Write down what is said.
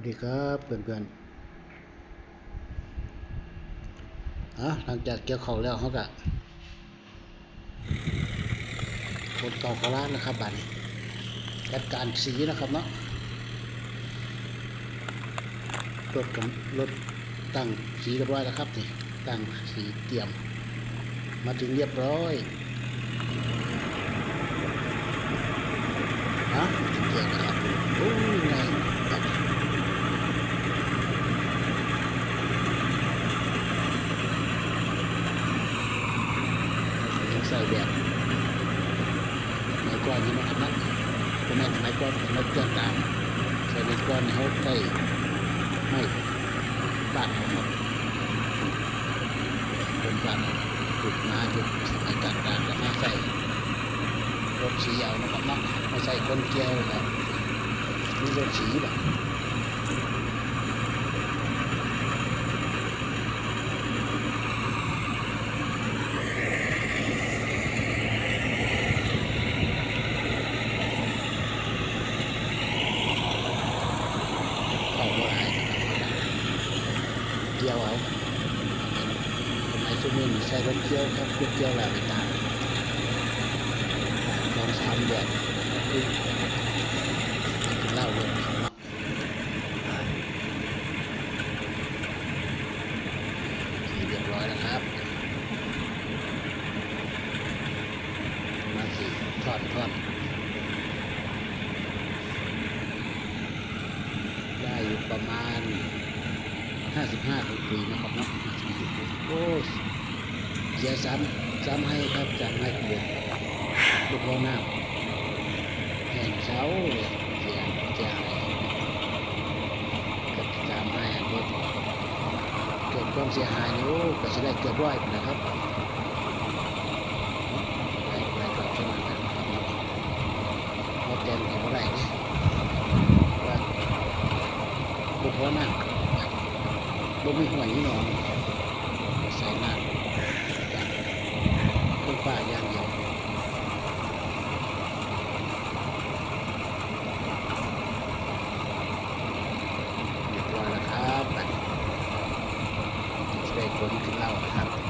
วัสดีครับเพื่อนๆอะหลังจากเกี่ยวเขาวแล้วเขาก็คนเก่าเขาล้านนะครับบัดนี้จัดการสีนะครับเนาะรถกับรถตั้งสีเรียบร้อยแล้วครับนี่ตั้งสีเตรียม มาถึงเรียบร้อยฮะถึงเกียร์นะครับโอ้ยไงแบบ ยัง ใส่แบบไม้ก้อนที่มันอันนั้นก็แม่ไม้ก้อนไม้ก้อนตามใส่ไม้ก้อนเขาใส่ไม่ปาดเอาเป็นปาดเอาจุดมาจุดสายต่างๆแล้วมาใส่รถสีเอานะครับนาะมาใส่คนเกลียวแล้วนี่รถสีแบบ เข้าบ่ได้เกี่ยวเอา ทำไมช่วงนี้มีใช้รถเกี่ยวครับรถเกี่ยวแล้วไปตามสองสามเดือนคือกินเล้าเลยเนาะสีเรียบร้อยแล้วครับมาสีทอดทอดได้อยู่ประมาณ55ปีนะครับเนาะโอ้ เสียซ้ำซ้ำให้ครับจำให้เปลี่ยนลูกพ่อน้ำแห่งเสาเลยเสียเสียหายก็จำให้รถเกิดความเสียหายนี่โอ้ก็จะได้เกือบร้อยนะครับได้ได้ก็เท่านั้นนะครับเนาะเอาแกนเขาได้เนี่ยว่าบุกว่าน้ำบ่มีหวยนี่หนอ ตัวนี้ถึงเรานะครับ